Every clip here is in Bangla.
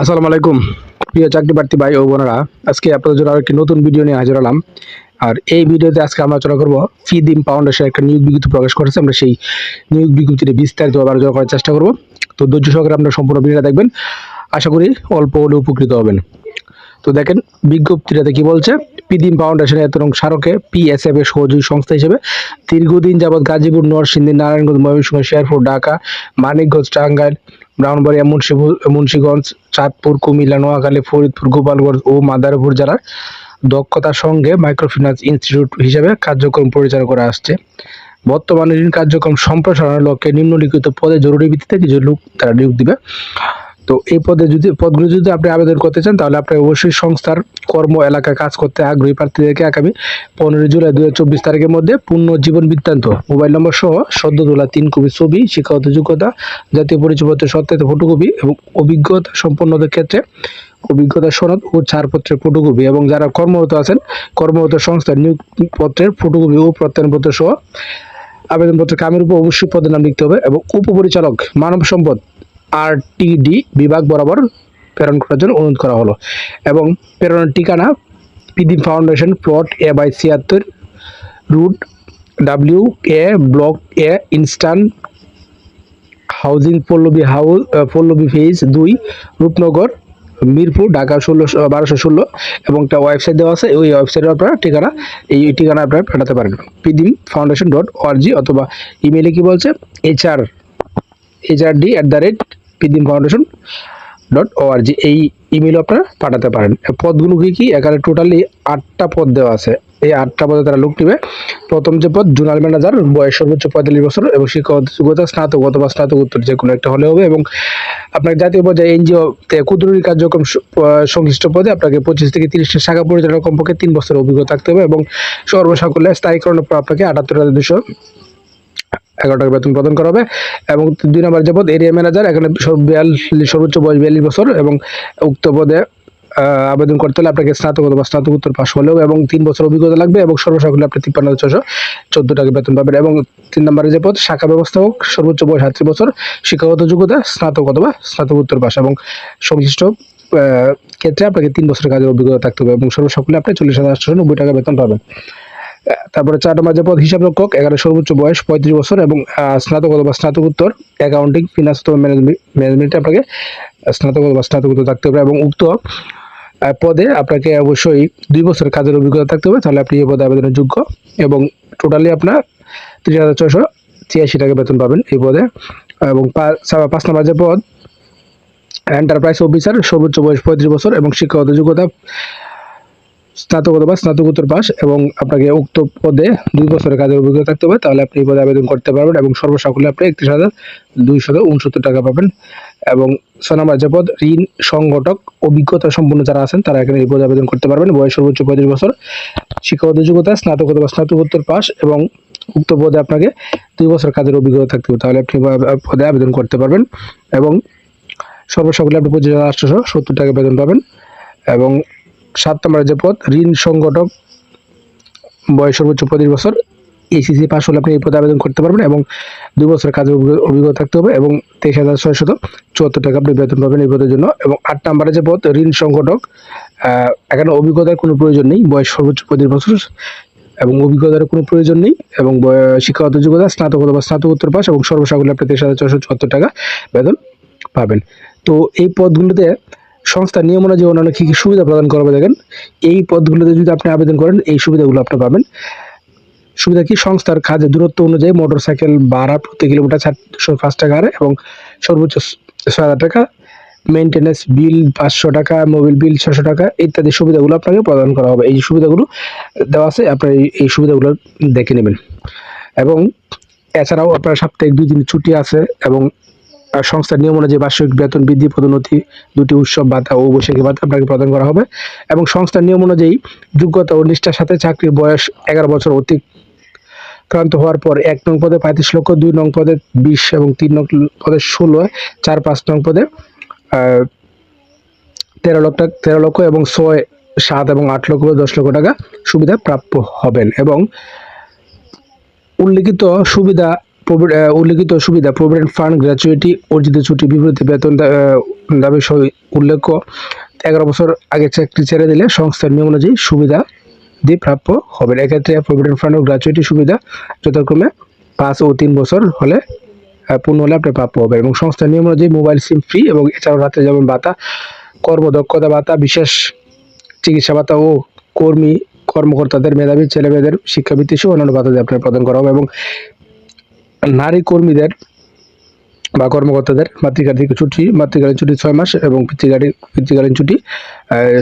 আসসালামু আলাইকুম। প্রিয় চাকরি প্রার্থী ভাই ও বোনেরা, আজকে আপনাদের জন্য আরেকটি নতুন ভিডিও নিয়ে হাজির হলাম। আর এই ভিডিওতে আজকে আমরা আলোচনা করব ফিদিম ফাউন্ডেশন একটা নিয়োগ বিজ্ঞপ্তি প্রকাশ করেছে। আমরা সেই নিয়োগ বিজ্ঞপ্তিটি বিস্তারিত আলোচনা করার চেষ্টা করব। তো ধৈর্য সহকারে আপনারা সম্পূর্ণ ভিডিওটা দেখবেন। আশা করি অল্প হলে উপকৃত হবেন। তো দেখেন, বিজ্ঞপ্তিটাতে কি বলছে? পিদিম ফাউন্ডেশন এত রং স্মারকে পিএসএফ এর সহযোগী সংস্থা হিসেবে দীর্ঘদিন যাবৎ গাজীপুর, নরসিংদী, নারায়ণগঞ্জ, ময়মনসিংহ, শেরপুর, ঢাকা, মানিকগঞ্জ, টাঙ্গাইল, ব্রাহ্মণবাড়িয়া মুন্সিপুর মুন্সিগঞ্জ, চাঁদপুর, কুমিল্লা, নোয়াখালী, ফরিদপুর, গোপালগঞ্জ ও মাদারপুর জেলার দক্ষতার সঙ্গে মাইক্রোফিন্যান্স ইনস্টিটিউট হিসেবে কার্যক্রম পরিচালনা করে আসছে। বর্তমানে ঋণ কার্যক্রম সম্প্রসারণের লক্ষ্যে নিম্নলিখিত পদে জরুরি ভিত্তিতে কিছু লোক তারা নিয়োগ দিবে। তো এই পদে যদি, পদগুলো যদি আপনি আবেদন করতে চান, তাহলে আপনি অবশ্যই সংস্থার কর্ম এলাকায় কাজ করতে আগ্রহী প্রার্থীদেরকে আগামী পনেরোই জুলাই দু হাজার চব্বিশ তারিখের মধ্যে পূর্ণ জীবন বৃত্তান্ত, মোবাইল নম্বর সহ সদ্য তোলা তিন কপি ছবি, শিক্ষাগত যোগ্যতা, জাতীয় পরিচয়পত্রের সত্যায়িত ফটোকপি এবং অভিজ্ঞতা সম্পন্নদের ক্ষেত্রে অভিজ্ঞতা সনদ ও ছাড়পত্রের ফটোকপি এবং যারা কর্মরত আছেন, কর্মরত সংস্থার নিয়োগপত্রের ফটোকপি ও প্রত্যয়নপত্র সহ আবেদনপত্র কামের উপর অবশ্যই পদের নাম লিখতে হবে এবং উপপরিচালক মানব সম্পদ আরটিডি বিভাগ বরাবর প্রেরণ করার জন্য অনুরোধ করা হলো। এবং প্রেরণের ঠিকানা Pidim foundation plot A by ছিয়াত্তর route W A block A eastern housing Pallabi house Pallabi phase দুই, রূপনগর, মিরপুর, ঢাকা ষোলো বারোশো ষোলো এবং একটা ওয়েবসাইট দেওয়া আছে। ওই ওয়েবসাইটে আপনারা ঠিকানা, এই ঠিকানা আপনারা পাঠাতে পারেন পিদিম ফাউন্ডেশন ডট অথবা ইমেলে কি বলছে? HR HRD at the rate Pidim foundation dot org এই ইমেল আপনারা পাঠাতে পারেন। পদগুলো কি কি এখানে টোটালি আটটা পদ দেওয়া আছে। এই আটটা পদে তারা লোক নেবে। প্রথম যে পদ, জুনাল ম্যানেজার, বয়স সর্বোচ্চ পঁয়তাল্লিশ বছর এবং যোগ্যতা স্নাতক অথবা স্নাতক উত্তর যে কোনো একটা হলে হবে এবং আপনার জাতীয় পর্যায়ে এনজিও তে ক্ষুদ্রঋণ কার্যক্রম সংশ্লিষ্ট পদে আপনাকে পঁচিশ থেকে তিরিশটা শাখা পরিচালনা কমপক্ষে তিন বছরের অভিজ্ঞতা থাকতে হবে এবং সর্বসাকল্যে স্থায়ীকরণের পর আপনাকে আটাত্তর হাজার দুশো এগারো টাকা বেতন প্রদান করা হবে। এবং দুই নম্বর যে পদ এরিয়া ম্যানেজার এখানে বিয়াল্লিশ, সর্বোচ্চ বয়স বিয়াল্লিশ বছর এবং উক্ত পদে আবেদন করতে হলে আপনাকে স্নাতক অথবা স্নাতকোত্তর পাশ হলেও এবং তিন বছর অভিজ্ঞতা লাগবে এবং সর্বসাকল্যে আপনি তিপ্পান্ন ছশো চোদ্দ টাকা বেতন পাবেন। এবং তিন নম্বরে যে পদ, শাখা ব্যবস্থাপক, সর্বোচ্চ বয়স সাতত্রিশ বছর, শিক্ষাগত যোগ্যতা, স্নাতক অথবা স্নাতকোত্তর পাশ এবং সংশ্লিষ্ট ক্ষেত্রে আপনাকে তিন বছরের কাজের অভিজ্ঞতা থাকতে হবে এবং সর্বসাকল্যে আপনি চল্লিশ হাজার আটশো নব্বই টাকা বেতন পাবেন। তারপরে চার নম্বর পদ হিসাব রক্ষক এখানে সর্বোচ্চ বয়স, পঁয়ত্রিশ বছর এবং স্নাতক অথবা স্নাতকোত্তর অ্যাকাউন্টিং ফিনান্স অথবা ম্যানেজমেন্ট আপনাকে স্নাতক অথবা স্নাতকোত্তর থাকতে হবে এবং উক্ত পদে আপনাকে অবশ্যই দুই বছর কাজের অভিজ্ঞতা থাকতে হবে, তাহলে আপনি এই পদে আবেদনের যোগ্য এবং টোটালি আপনার তিরিশ হাজার ছয়শো ছিয়াশি টাকা বেতন পাবেন এই পদে। এবং পাঁচ নম্বর পদ এন্টারপ্রাইজ অফিসার সর্বোচ্চ বয়স পঁয়ত্রিশ বছর এবং শিক্ষাগত যোগ্যতা স্নাতক বা স্নাতকোত্তর পাস এবং আপনাকে উক্ত পদে দুই বছরের কাজের অভিজ্ঞতা থাকতে হবে, তাহলে আপনি এই পদে আবেদন করতে পারবেন এবং সর্বসাকুল্যে আপনি একত্রিশ হাজার দুইশত উনসত্তর টাকা পাবেন। এবং ছয় নম্বর যে পদ, ঋণ সংগঠক, অভিজ্ঞতা সম্পন্ন যারা আছেন, তারা এখানে এই পদে আবেদন করতে পারবেন। বয়স সর্বোচ্চ পঁয়ত্রিশ বছর। শিক্ষাগত যোগ্যতা স্নাতক বা স্নাতকোত্তর পাস এবং উক্ত পদে আপনাকে দুই বছর কাজের অভিজ্ঞতা থাকতে হবে, তাহলে আপনি পদে আবেদন করতে পারবেন। এবং সর্বসাকুল্যে আপনি পঁচিশ হাজার আটশোশো সত্তর টাকা বেতন পাবেন। এবং সাত নম্বরের যে পদ, ঋণ সংগঠক, বয়স সর্বোচ্চ পঁচিশ বছর এসিসি পাস হলে আপনি এই পদে আবেদন করতে পারবেন এবং দুই বছর কাজের অভিজ্ঞতা থাকতে হবে এবং তেইশ হাজার ছয়শত চুয়াত্তর টাকা আপনি বেতন পাবেন এই পদের জন্য। এবং আট নম্বরের যে পদ, ঋণ সংগঠক এখানে অভিজ্ঞতার কোনো প্রয়োজন নেই, বয়স সর্বোচ্চ পঁচিশ বছর, এবং অভিজ্ঞতার কোনো প্রয়োজন নেই, এবং শিক্ষাগত যোগ্যতা স্নাতক অথবা স্নাতকোত্তর পাস এবং সর্বসাকুল্যে আপনি তেইশ হাজার ছয়শো চুয়াত্তর টাকা বেতন পাবেন। তো এই পদগুলোতে সংস্থার নিয়ম অনুযায়ী অন্যান্য কী কী সুবিধা প্রদান করবে দেখেন। এই পদগুলোতে যদি আপনি আবেদন করেন, এই সুবিধাগুলো আপনি পাবেন। সুবিধা কি? সংস্থার কাজের দূরত্ব অনুযায়ী মোটর সাইকেল ভাড়া প্রতি কিলোমিটার চারশো পাঁচ টাকা হারে এবং সর্বোচ্চ ছয় হাজার টাকা। মেনটেন্যান্স বিল পাঁচশো টাকা, মোবিল বিল ছশো টাকা ইত্যাদি সুবিধাগুলো আপনাকে প্রদান করা হবে। এই সুবিধাগুলো দেওয়া আছে, আপনার এই- সুবিধাগুলো দেখে নেবেন। এবং এছাড়াও আপনার সাপ্তাহিক দুই দিন ছুটি আছে এবং সংস্থার নিয়ম অনুযায়ী বার্ষিক বেতন বৃদ্ধি, পদোন্নতি দুটি উৎসব ভাতা ও বৈশাখী ভাতা আপনাকে প্রদান করা হবে। এবং সংস্থার নিয়ম অনুযায়ী যোগ্যতা ও নিষ্ঠার সাথে চাকরির বয়স এগারো বছর অতিক্রান্ত হওয়ার পর এক নং পদে পঁয়ত্রিশ লক্ষ, দুই নং পদে বিশ এবং তিন নং পদে ষোলো, চার পাঁচ নং পদে তেরো লক্ষ তেরো লক্ষ এবং ছয়, সাত এবং আট লক্ষ, দশ লক্ষ টাকা সুবিধা প্রাপ্য হবেন। এবং উল্লিখিত সুবিধা উল্লিখিত সুবিধা, প্রভিডেন্ট ফান্ড, গ্র্যাচুইটি, অর্জিত ছুটি, বিবৃতি, বেতন দাবি সহ উল্লেখ্য, এগারো বছর আগে চাকরি ছেড়ে দিলে সংস্থার নিয়ম অনুযায়ী সুবিধা দিয়ে প্রাপ্য হবেন। এক্ষেত্রে প্রভিডেন্ট ফান্ড ও গ্র্যাচুইটি সুবিধা যথাক্রমে পাঁচ ও তিন বছর হলে পূর্ণ হলে আপনি প্রাপ্য হবে এবং সংস্থার নিয়ম অনুযায়ী মোবাইল সিম ফ্রি এবং এছাড়াও রাতে যেমন ভাতা, কর্মদক্ষতা ভাতা, বিশেষ চিকিৎসা ভাতা ও কর্মী কর্মকর্তাদের, মেধাবী ছেলেমেয়েদের, শিক্ষাবৃত্তি সহ অন্যান্য ভাতা দিয়ে আপনার প্রদান করা হবে এবং নারী কর্মীদের বা কর্মকর্তাদের মাতৃকালীন ছুটি মাতৃকালীন ছুটি ছয় মাস এবং পিতৃকালীন পিতৃকালীন ছুটি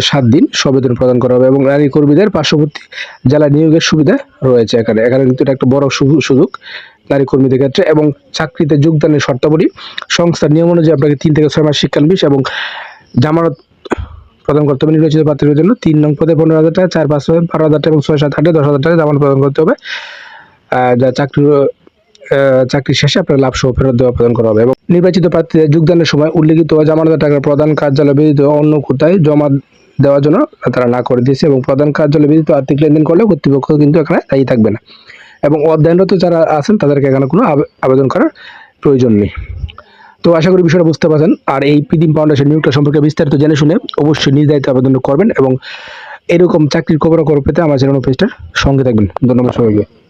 সাত দিন সবেতন প্রদান করা হবে এবং নারী কর্মীদের পার্শ্ববর্তী জেলা নিয়োগের সুবিধা রয়েছে এখানে। এখানে কিন্তু এটা একটা বড় সুযোগ নারী কর্মীদের ক্ষেত্রে এবং চাকরিতে যোগদানের শর্তাবলী সংস্থার নিয়ম অনুযায়ী আপনাকে তিন থেকে ছয় মাস শিক্ষানবিশ এবং জামানত প্রদান করতে হবে। নির্বাচিত প্রার্থীদের জন্য তিন নং পদে পনেরো হাজার টাকা, চার পাঁচ বারো হাজার টাকা এবং ছয় সাত আটে দশ হাজার টাকা জামানত প্রদান করতে হবে। যা চাকরি চাকরি শেষে আপনার লাভ সহ ফেরত দেওয়া প্রদান করা হবে এবং নির্বাচিত প্রার্থীদের যোগদানের সময় উল্লেখিত জামানতের টাকা প্রধান কার্যালয় ব্যতীত অন্য কোথায় জমা দেওয়ার জন্য তারা না করে দিয়েছে এবং প্রধান কার্যালয় ব্যতীত আর্থিক লেনদেন করলে কর্তৃপক্ষ কিন্তু এখানে দায়ী থাকবে না এবং অধ্যয়নরত যারা আছেন তাদেরকে এখানে কোনো আবে- আবেদন করার প্রয়োজন নেই। তো আশা করি বিষয়টা বুঝতে পারছেন। আর এই পিদিম ফাউন্ডেশন নিয়োগটা সম্পর্কে বিস্তারিত জেনে শুনে অবশ্যই দায়িত্বে আবেদন করবেন এবং এরকম চাকরির খবরাখবর পেতে আমার চ্যানেল পেজটার সঙ্গে থাকবেন। ধন্যবাদ সবাইকে।